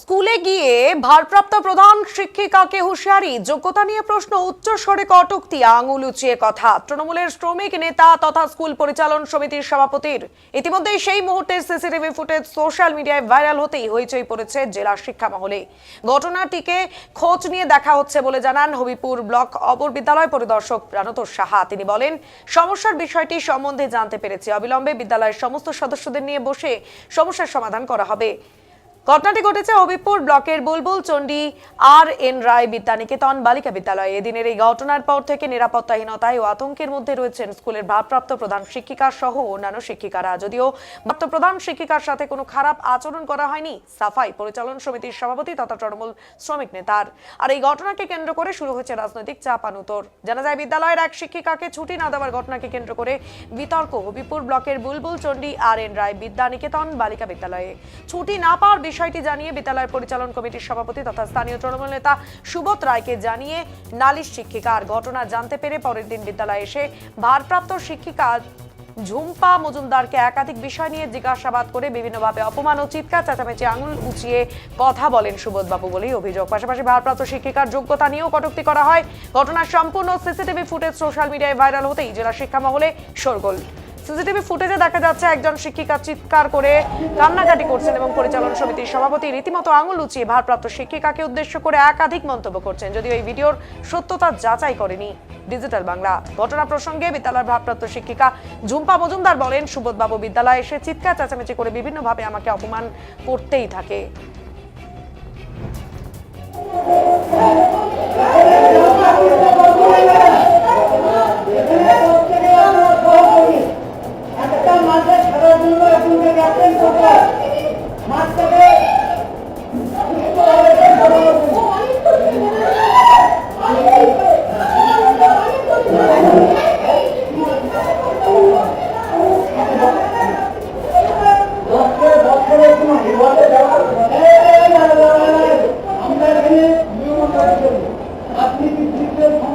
স্কুলে গিয়ে ভারপ্রাপ্ত প্রধান শিক্ষিকাকে হুঁশিয়ারি, যোগ্যতা নিয়ে প্রশ্ন উচ্চ স্বরে কটুক্তি, আঙুল উঁচিয়ে কথা। তৃণমূলের শ্রমিক নেতা তথা স্কুল পরিচালন সমিতির সভাপতির। ইতিমধ্যেই সেই মুহূর্তে সিসিটিভি ফুটেজ সোশ্যাল মিডিয়ায় ভাইরাল হতেই হইচই পড়েছে জেলা শিক্ষা মহলে। ঘটনাটিকে খোঁজ নিয়ে দেখা হচ্ছে বলে জানান হবিপুর ব্লক অপর বিদ্যালয় পরিদর্শক প্রাণতোষ সাহা। তিনি বলেন, সমস্যার বিষয়টি সম্বন্ধে জানতে পেরেছি। অবিলম্বে বিদ্যালয়ের সমস্ত সদস্যদের নিয়ে বসে সমস্যার সমাধান করা হবে। ঘটনাটি ঘটেছে হবিপুর ব্লকের বুলবুল চণ্ডী আর এন রায় বিদ্যানিকেতন বালিকা বিদ্যালয়ে। এদিনের এই ঘটনার পর থেকে নিরাপত্তাহীনতায় ও আতঙ্কের মধ্যে রয়েছেন স্কুলের ভারপ্রাপ্ত প্রধান শিক্ষিকা সহ অন্যান্য শিক্ষিকারা। যদিও ভারপ্রাপ্ত প্রধান শিক্ষিকার সাথে কোনো খারাপ আচরণ করা হয়নি, সাফাই পরিচালন সমিতির সভাপতি তথা তৃণমূল শ্রমিক নেতার। আর এই ঘটনাকে কেন্দ্র করে শুরু হয়েছে রাজনৈতিক চাপানুতর জানা যায়, বিদ্যালয়ের এক শিক্ষিকাকে ছুটি না দেওয়ার ঘটনাকে কেন্দ্র করে বিতর্ক হবিপুর ব্লকের বুলবুল চণ্ডী আর এন রায় বিদ্যানিকেতন বালিকা বিদ্যালয়ে। ছুটি না পাওয়ার বিষয়টি জানিয়ে বিদ্যালয় পরিচালন কমিটির সভাপতি তথা স্থানীয় তৃণমূল নেতা সুবোধ রায়কে জানিয়ে নালিশ শিক্ষিকার ঘটনা জানতে পেরে পরের দিন বিদ্যালয়ে এসে ভারপ্রাপ্ত শিক্ষিকা ঝুম্পা মজুমদারকে একাধিক বিষয় নিয়ে জিজ্ঞাসাবাদ করে বিভিন্নভাবে অপমান ও চিৎকার চেঁচামেচি আঙুল উঁচিয়ে কথা বলেন সুবোধবাবু বলেই অভিযোগ। পাশাপাশি ভারপ্রাপ্ত শিক্ষিকার যোগ্যতা নিয়েও কটূক্তি করা হয়। ঘটনার সম্পূর্ণ সিসিটিভি ফুটেজ সোশ্যাল মিডিয়ায় ভাইরাল হতেই জেলা শিক্ষা মহলে শোরগোল। সিসিটিভি ফুটেজে দেখা যাচ্ছে একজন শিক্ষিকা চিৎকার করে কান্নাকাটি করছেন এবং পরিচালন সমিতির সভাপতি রীতিমতো আঙুল উঁচিয়ে ভারপ্রাপ্ত শিক্ষিকাকে উদ্দেশ্য করে একাধিক মন্তব্য করছেন। যদিও এই ভিডিওর সত্যতা যাচাই করেনি ডিজিটাল বাংলা। ঘটনা প্রসঙ্গে বিদ্যালয়ের ভারপ্রাপ্ত শিক্ষিকা ঝুম্পা মজুমদার বলেন, সুবোধবাবু বিদ্যালয়ে এসে চিৎকার, চেঁচামেচি করে বিভিন্নভাবে আমাকে অপমান করতেই থাকে। একটা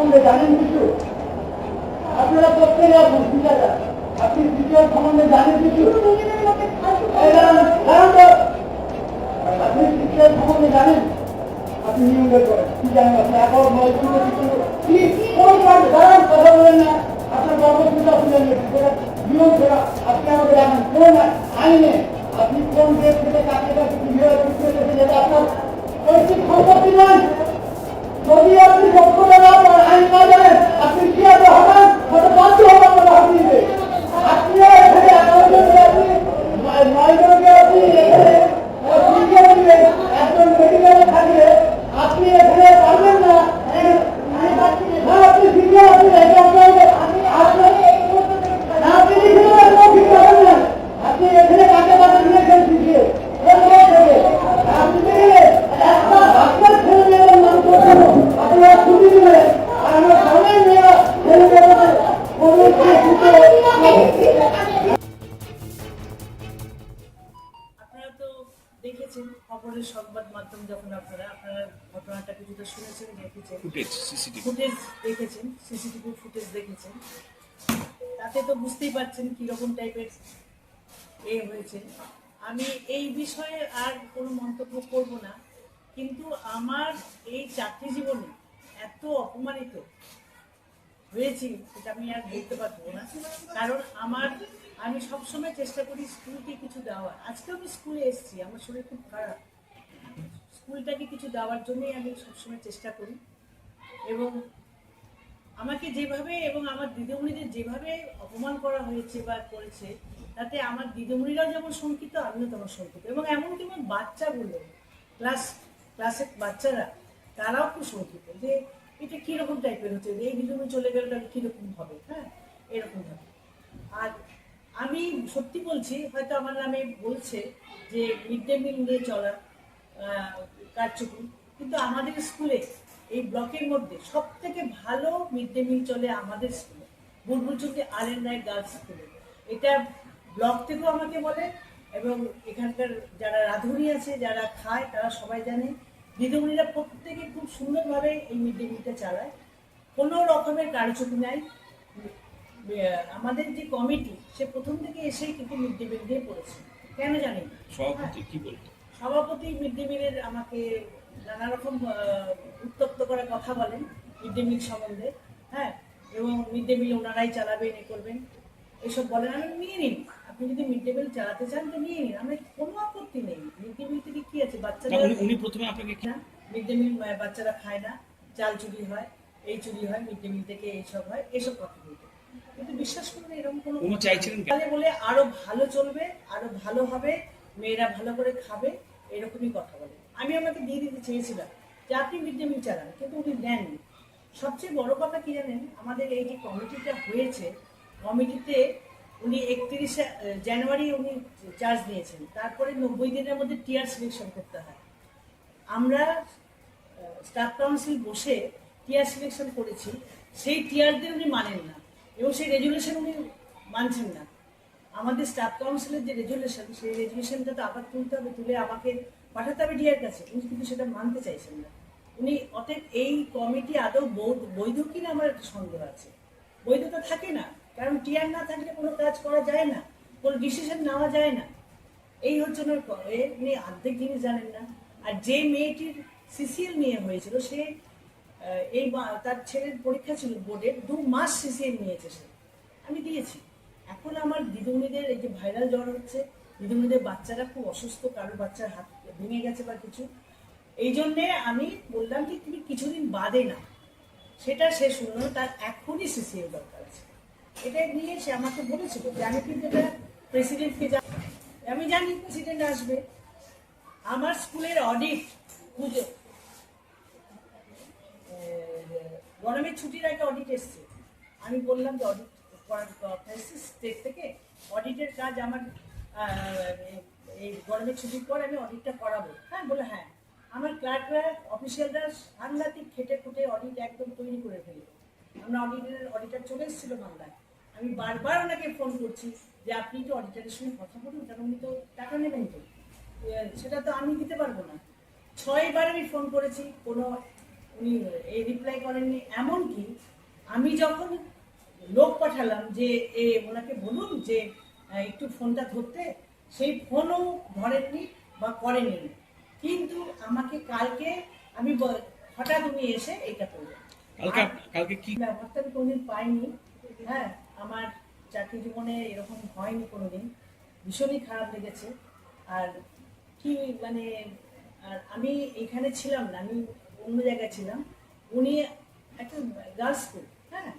সম্বন্ধে জানেন কিছু? আপনারা প্রত্যেকে আসুন আছে আপনি দ্বিতীয় সম্বন্ধে জানেন কিছু। আপনি শিক্ষার সম্বন্ধে জানেন? আপনি নিয়ম করেন কি জানেন আপনি? এখন নয় দাঁড়ান, কথা বলেন না। আপনার কর্মসূচি আপনি জানেন। সেটা নিয়ম সেটা আপনি আমাকে জানেন। কোন আইনে। আপনি কোন দেশ থেকে কাকে কাছে আপনার নৈতিক সম্পত্তি ফুটেজ সিসিটিভি ফুটেজ দেখেছেন সিসিটিভি ফুটেজ দেখেছেন। তাতে তো বুঝতেই পারছেন কীরকম টাইপের এ হয়েছে। আমি এই বিষয়ে আর কোনো মন্তব্য করব না, কিন্তু আমার এই চাকরি জীবনে এত অপমানিত হয়েছি সেটা আমি আর বলতে পারব না। কারণ আমার, আমি সবসময় চেষ্টা করি স্কুলকে কিছু দেওয়ার। আজকেও আমি স্কুলে এসেছি, আমার শরীর খুব খারাপ। স্কুলটাকে কিছু দেওয়ার জন্যই আমি সবসময় চেষ্টা করি। এবং আমাকে যেভাবে এবং আমার দিদিমণিদের যেভাবে অপমান করা হয়েছে বা করেছে, তাতে আমার দিদিমণিরাও যেমন শঙ্কিত, আমিও তেমন শঙ্কিত। এবং এমনকি আমার বাচ্চাগুলো, ক্লাস, ক্লাসের বাচ্চারা, তারাও খুব শঙ্কিত যে, এটা কীরকম টাইপের হচ্ছে? যে, এই দিদিমণি চলে গেলে, তাহলে কীরকম হবে? হ্যাঁ এরকম হবে আর আমি সত্যি বলছি, হয়তো আমার নামে বলছে যে মিড ডে মিল নিয়ে চলা কারচুপি কিন্তু আমাদের স্কুলে এই ব্লকের মধ্যে সব থেকে ভালো মিড ডে মিল চলে আমাদের স্কুলে Bulbulchandi R N Roy girls স্কুলে এটা ব্লক থেকেও আমাকে বলে এবং এখানকার যারা রাঁধুনি আছে যারা খায় তারা সবাই জানে। দিদিমণিরা প্রত্যেকে খুব সুন্দরভাবে এই মিড ডে মিলটা চালায়। কোনো রকমের কারচুপি নাই। আমাদের যে কমিটি সে প্রথম থেকে এসেই কিন্তু মিড ডে মিল দিয়ে পড়েছে। কেন জানি সভাপতি কি বলতো? সভাপতি মিড ডে মিলের আমাকে নানা রকম উত্তপ্ত করে কথা বলেন মিড ডে মিল সম্বন্ধে হ্যাঁ? এবং মিড ডে মিল ওনারাই চালাবেন এ করবেন এসব বলেন। আমি নিয়ে নিন। আপনি যদি মিড ডে মিল চালাতে চান তো নিয়ে নিন। আমার কোনো আপত্তি নেই। মিড ডে মিল থেকে কি আছে? বাচ্চারা উনি- প্রথমে আপনাকে না মিড ডে মিল বাচ্চারা খায় না। চাল চুরি হয় এই চুরি হয় মিড ডে মিল থেকে এইসব হয় এসব কথা বলতে। কিন্তু বিশ্বাস করুন এরকম কোনো উনি চাইছিলেন তাহলে বলে আরও ভালো চলবে আরও ভালো হবে মেয়েরা ভালো করে খাবে এরকমই কথা বলে। আমি আমাকে দিয়ে দিতে চেয়েছিলাম যে আপনি মিড ডে মিল চালান, কিন্তু উনি নেননি সবচেয়ে বড় কথা কি জানেন? আমাদের এই যে কমিটিটা হয়েছে, কমিটিতে উনি একত্রিশে জানুয়ারি উনি চার্জ নিয়েছেন তারপরে নব্বই দিনের মধ্যে টিয়ার সিলেকশন করতে হয়। আমরা স্টাফ কাউন্সিল বসে টিয়ার সিলেকশন করেছি। সেই টিয়ারদের উনি মানেন না এবং সেই রেজুলেশন উনি মানছেন না। আমাদের স্টাফ কাউন্সিলের যে রেজুলেশন সেই রেজুলেশনটা তো আবার তুলতে হবে, তুলে আমাকে পাঠাতে হবে টিয়ার কাছে, উনি কিন্তু সেটা মানতে চাইছেন না। উনি অতএব এই কমিটি আদৌ বৈধ কিনা আমার একটা সন্দেহ আছে। বৈধতা থাকে না, কারণ টিয়ার না থাকলে কোনো কাজ করা যায় না, কোনো ডিসিশন নেওয়া যায় না। এই হচ্ছে ওনার উনি অর্ধেক জিনিস জানেন না। আর যে মেয়েটির সিসিএল নিয়ে হয়েছিল, সে এই তার ছেলের পরীক্ষা ছিল বোর্ডের দু মাস সিসিএল নিয়েছে সে। আমি দিয়েছি। এখন আমার দিদিমণিদের এই যে ভাইরাল জ্বর হচ্ছে দিদিমণিদের বাচ্চারা খুব অসুস্থ কারও বাচ্চার হাত ভেঙে গেছে বা কিছু। এই জন্যে আমি বললাম যে তুমি কিছুদিন বাদে না সেটা শুনলো না, তার এখনই সিসিএল দরকার আছে। এটা নিয়ে সে আমাকে বলেছিল যে আমি কিন্তু এটা প্রেসিডেন্টকে যা আমি জানি প্রেসিডেন্ট আসবে। আমার স্কুলের অডিট পুজো। গরমের ছুটির আগে অডিট এসছে। আমি বললাম যে অডিট করার এসছে স্টেট থেকে অডিটের কাজ আমার এই গরমের ছুটির পর আমি অডিটটা করাবো। হ্যাঁ বলে হ্যাঁ। আমার ক্লার্করা অফিসিয়ালরা সাংঘাতিক খেটে খুটে অডিট একদম তৈরি করে ফেলল আমরা অডিটের অডিটার চলে এসেছিল বাংলায়। আমি বারবার ওনাকে ফোন করছি যে, আপনি তো অডিটারের সঙ্গে কথা বলুন, কারণ উনি তো টাকা নেবেন তো। সেটা তো আমি দিতে পারব না। ছয়বার আমি ফোন করেছি, কোনো উনি এই রিপ্লাই করেননি। এমনকি আমি যখন লোক পাঠালাম যে, এ, ওনাকে বলুন যে একটু ফোনটা ধরতে সেই ফোনও ধরেননি বা করেননি। কিন্তু আমাকে কালকে আমি হঠাৎ উনি এসে এটা করলেন কালকে কালকে কি ব্যাপারটা আমি কোনোদিন পাইনি। হ্যাঁ আমার চাকরি জীবনে এরকম হয়নি কোনোদিন। ভীষণই খারাপ লেগেছে। আর কি মানে আর আমি এখানে ছিলাম না আমি অন্য জায়গায় ছিলাম। উনি একটা গার্লস স্কুল হ্যাঁ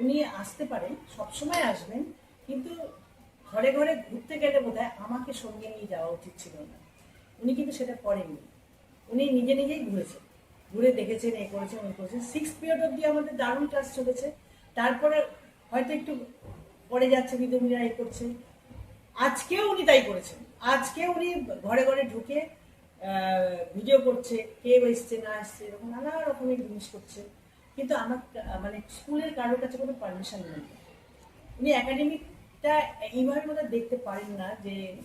উনি আসতে পারেন সবসময় আসবেন। কিন্তু ঘরে ঘরে ঘুরতে গেলে বোধ আমাকে সঙ্গে নিয়ে যাওয়া উচিত ছিল না। উনি কিন্তু সেটা করেননি। উনি নিজে নিজেই ঘুরেছেন। ঘুরে দেখেছেন, এ করেছেন ওই করেছেন। সিক্স পিরিয়ড অব্দি আমাদের দারুণ ক্লাস চলেছে। তারপরে হয়তো একটু পরে যাচ্ছে বিদ্যুৎরা এ করছে। আজকেও উনি তাই করেছেন। আজকে উনি ঘরে ঘরে ঢুকে ভিডিও করছে, কে এসছে, না এসছে, এরকম নানা রকমের জিনিস করছে। কিন্তু আমার মানে স্কুলের কারোর কাছে কোনো পারমিশন নেই। উনি একাডেমিকটা এইভাবে মনে দেখতে পারেন না যে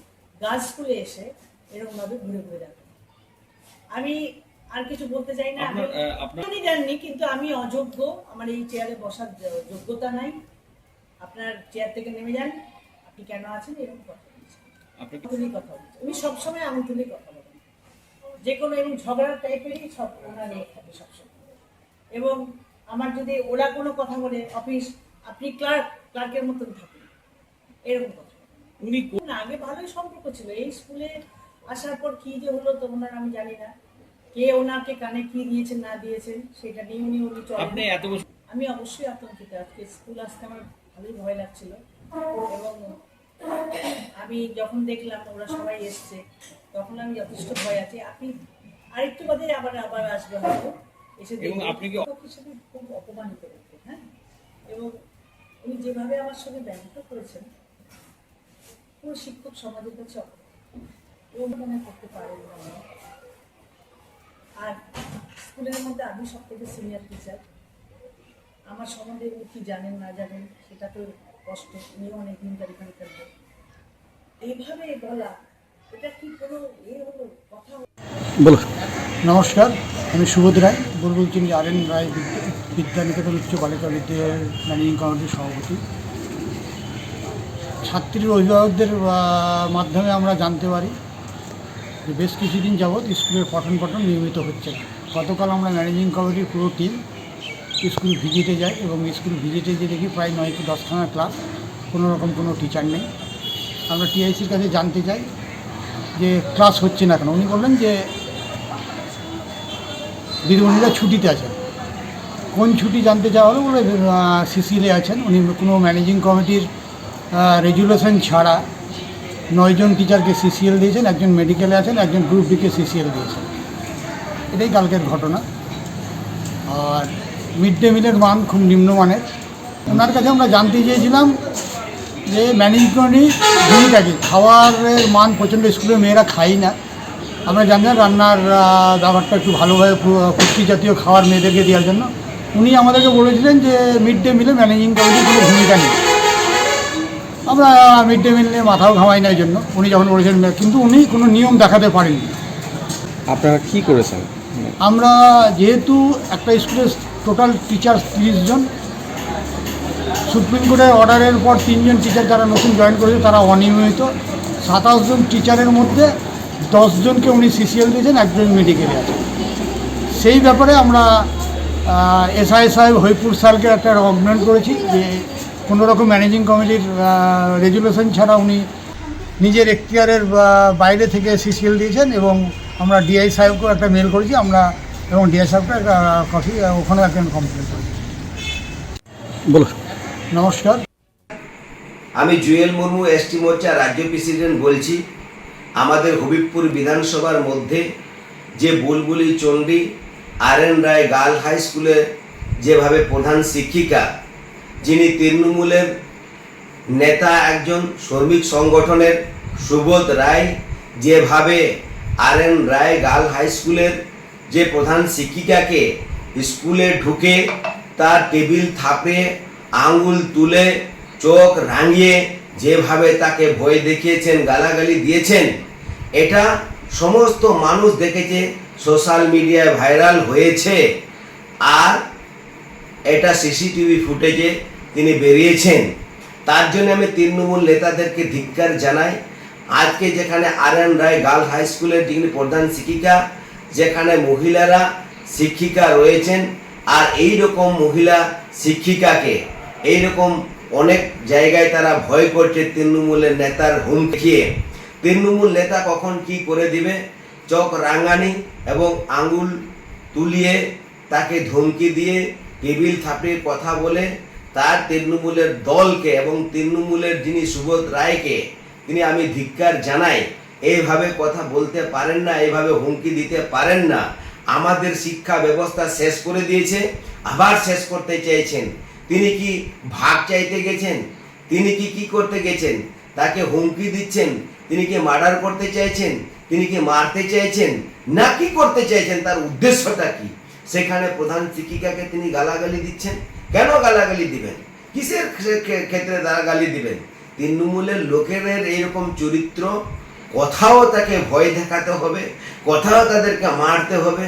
স্কুলে এসে এরকমভাবে ঘুরে ঘুরে যাবে আমি আর কিছু বলতে চাই না আমি- উনি জাননি কিন্তু আমি অযোগ্য আমার এই চেয়ারে বসার যোগ্যতা নাই। আপনার চেয়ার থেকে নেমে যান আপনি কেন আছেন এরকম কথা কি- কথা বলছেন। উনি সবসময় আমি তুলি কথা বলেন। যে কোনো এবং ঝগড়ার টাইপেরই সব ওনার এ থাকে সবসময়। এবং আমার যদি ওরা কোনো কথা বলে অফিস আপনি ক্লার্ক ক্লার্কের মতন থাকুন। এরকম কথা। উনি আগে ভালোই সম্পর্ক ছিল। এই স্কুলে আসার পর কি যে হলো আমি জানি না। কে ওনাকে কানে কি দিয়েছেন না দিয়েছেন সেটা নিয়ে উনি উনি আপনি এত বছর আমি অবশ্যই আতঙ্কিত। আজকে স্কুল আসতে আমার ভালোই ভয় লাগছিল। এবং আমি যখন দেখলাম ওরা সবাই এসছে তখন আমি যথেষ্ট ভয় আছি। আপনি আরেকটু বাদে আবার আবার আসবে হয়তো। এসে এবং আপনি কি- হিসেবে খুব অপমানিত হ্যাঁ? এবং উনি যেভাবে আমার সঙ্গে ব্যবহার করেছেন পুরো শিক্ষক সমাজের কাছে অপমান করতে পারেন না। আর স্কুলের মধ্যে আমি সব থেকে সিনিয়র টিচার আমার সম্বন্ধে উনি কি জানেন না জানেন সেটা তো কষ্ট। উনিও অনেক দিন ধরে এখানে থাকবেন এইভাবে বলা এটা কি কোনো এ হলো কথা হলো? বলো নমস্কার আমি সুবোধ রায় বুলবুল চিনি আর এন রায় বিদ্যা- বিদ্যানিকেতন উচ্চ বালিকা বিদ্যালয়ের ম্যানেজিং কমিটির সভাপতি। ছাত্রীর অভিভাবকদের মাধ্যমে আমরা জানতে পারি যে বেশ কিছুদিন যাবৎ স্কুলের পঠন পঠন নিয়মিত হচ্ছে। গতকাল আমরা ম্যানেজিং কমিটির পুরো টিম স্কুল ভিজিটে যাই এবং স্কুল ভিজিটে যে দেখি প্রায় নয় কি দশখানা ক্লাস, কোনো রকম কোনো টিচার নেই। আমরা টিআইসির কাছে জানতে চাই যে ক্লাস হচ্ছে না কেন? উনি বললেন যে দিদিমণিরা ছুটিতে আছেন। কোন ছুটি জানতে চাওয়া হলো বলে সিসিলে আছেন। উনি কোনো ম্যানেজিং কমিটির রেজুলেশন ছাড়া নয়জন টিচারকে সিসিএল দিয়েছেন একজন মেডিকেলে আছেন একজন গ্রুপ বিকে সিসিএল দিয়েছেন। এটাই কালকের ঘটনা। আর মিড ডে মিলের মান খুব নিম্নমানের। ওনার কাছে আমরা জানতে চেয়েছিলাম যে ম্যানেজমেন্টই ভূমিকা কি খাওয়ারের মান প্রচণ্ড স্কুলে মেয়েরা খাই না। আমরা জানেন রান্নার আহ, ব্যাপারটা একটু ভালোভাবে পুষ্টি জাতীয় খাবার মেয়েদেরকে দেওয়ার জন্য। উনি আমাদেরকে বলেছিলেন যে মিড ডে মিলে ম্যানেজিং কমিটির কোনো ভূমিকা নেই। আমরা মিড ডে মিল নিয়ে মাথাও ঘামাই না এই জন্য। উনি যখন বলেছেন কিন্তু উনি কোনো নিয়ম দেখাতে পারেননি। আপনারা কি করেছেন? আমরা যেহেতু একটা স্কুলের টোটাল টিচার তিরিশ জন সুপ্রিম কোর্টের অর্ডারের পর তিনজন টিচার যারা নতুন জয়েন করেছে তারা অনিয়মিত। সাতাশ জন টিচারের মধ্যে দশজনকে উনি সিসিএল দিয়েছেন একজন মেডিকেলে আছে। সেই ব্যাপারে আমরা এসআই সাহেব হইপুর স্যারকে একটা অগ্রেন্ট করেছি যে কোনো রকম ম্যানেজিং কমিটির রেজুলেশন ছাড়া উনি নিজের এখতিয়ারের বাইরে থেকে সিসিএল দিয়েছেন এবং আমরা ডিআই সাহেবকেও একটা মেল করেছি আমরা এবং ডিআই সাহেবকে একটা কপি ওখানে একটা কমপ্লেন করেছি। বলো নমস্কার। আমি জুয়েল মুর্মু এসটি মোর্চা রাজ্য প্রেসিডেন্ট বলছি আমাদের হবিবপুর বিধানসভার মধ্যে যে Bulbuli Chandi R N Roy girl high স্কুলে যেভাবে প্রধান শিক্ষিকা যিনি তৃণমূলের নেতা একজন শ্রমিক সংগঠনের সুবোধ রায়, যেভাবে R N Roy girl high স্কুলের যে প্রধান শিক্ষিকাকে স্কুলে ঢুকে তার টেবিল থাপে আঙ্গুল তুলে, চোখ রাঙিয়ে যেভাবে তাকে ভয় দেখিয়েছেন, গালাগালি দিয়েছেন, এটা সমস্ত মানুষ দেখেছে, সোশ্যাল মিডিয়ায় ভাইরাল হয়েছে। আর এটা সিসিটিভি ফুটেজে তিনি বেরিয়েছেন। তার জন্য আমি তৃণমূল নেতাদেরকে ধিক্কার জানাই। আজকে যেখানে R N Roy girl high স্কুলের যিনি প্রধান শিক্ষিকা, যেখানে মহিলারা শিক্ষিকা রয়েছেন, আর এই রকম মহিলা শিক্ষিকাকে এই রকম অনেক জায়গায় তারা ভয় করছে তৃণমূলের নেতার হুম দেখিয়ে তৃণমূল নেতা কখন কি করে দিবে? চোখ রাঙানি এবং আঙ্গুল তুলিয়ে তাকে ধমকি দিয়ে টেবিল থাপড়িয়ে কথা বলে তার তৃণমূলের দলকে এবং তৃণমূলের যিনি সুবোধ রায়কে, তিনি আমি ধিক্কার জানাই, এইভাবে কথা বলতে পারেন না, এইভাবে হুমকি দিতে পারেন না। আমাদের শিক্ষা ব্যবস্থা শেষ করে দিয়েছে, আবার শেষ করতে চাইছেন। তিনি কি ভাগ চাইতে গেছেন? তিনি কি কি করতে গেছেন? তাকে হুমকি দিচ্ছেন? তিনি কি মার্ডার করতে চাইছেন? তিনি কি মারতে চাইছেন? না কি করতে চাইছেন? তার উদ্দেশ্যটা কি? সেখানে প্রধান শিক্ষিকাকে তিনি গালাগালি দিচ্ছেন। কেন গালাগালি দিবেন? কিসের ক্ষে- ক্ষে- ক্ষেত্রে তারা গালি দিবেন তৃণমূলের লোকেদের এইরকম চরিত্র, কথাও তাকে ভয় দেখাতে হবে, কথাও তাদেরকে মারতে হবে,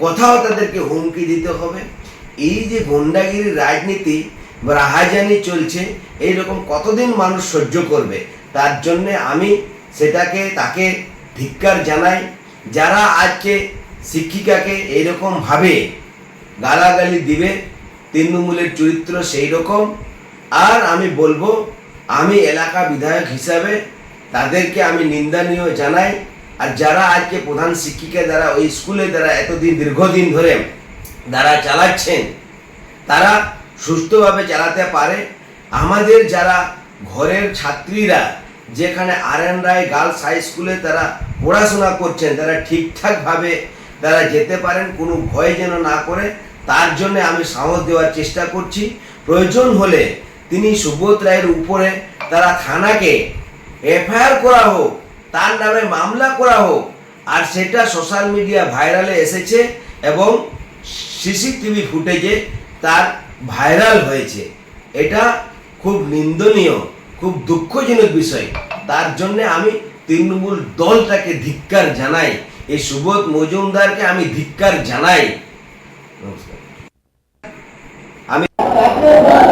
কথাও তাদেরকে হুমকি দিতে হবে। এই যে গুন্ডাগিরি রাজনীতি রাহাজানি চলছে, এইরকম কতদিন মানুষ সহ্য করবে? তার জন্যে আমি সেটাকে, তাকে ধিক্কার জানাই, যারা আজকে শিক্ষিকাকে এইরকম ভাবে গালাগালি দিবে তৃণমূলের চরিত্র সেই রকম আর আমি বলব, আমি এলাকা বিধায়ক হিসাবে তাদেরকে আমি নিন্দনীয় জানাই। আর যারা আজকে প্রধান শিক্ষিকা দ্বারা ওই স্কুলে দ্বারা এতদিন, দীর্ঘদিন ধরে যারা চালাচ্ছেন, তারা সুস্থভাবে চালাতে পারে। আমাদের যারা ঘরের ছাত্রীরা, যেখানে R N Roy girls high স্কুলে তারা পড়াশোনা করছেন, তারা ঠিকঠাকভাবে তারা যেতে পারেন, কোনো ভয় যেন না করে। তার জন্য আমি সাহস দেওয়ার চেষ্টা করছি। প্রয়োজন হলে তিনি সুবোধ রায়ের উপরে তারা থানাকে এফআইআর করা হোক, তার নামে মামলা করা হোক, আর সেটা সোশ্যাল মিডিয়া ভাইরালে এসেছে এবং সিসিটিভি ফুটেজে তার ভাইরাল হয়েছে। এটা খুব নিন্দনীয়, খুব দুঃখজনক বিষয়। তার জন্যে আমি তৃণমূল দলটাকে ধিক্কার জানাই, এই সুবোধ মজুমদারকে আমি ধিক্কার জানাই। Thank you.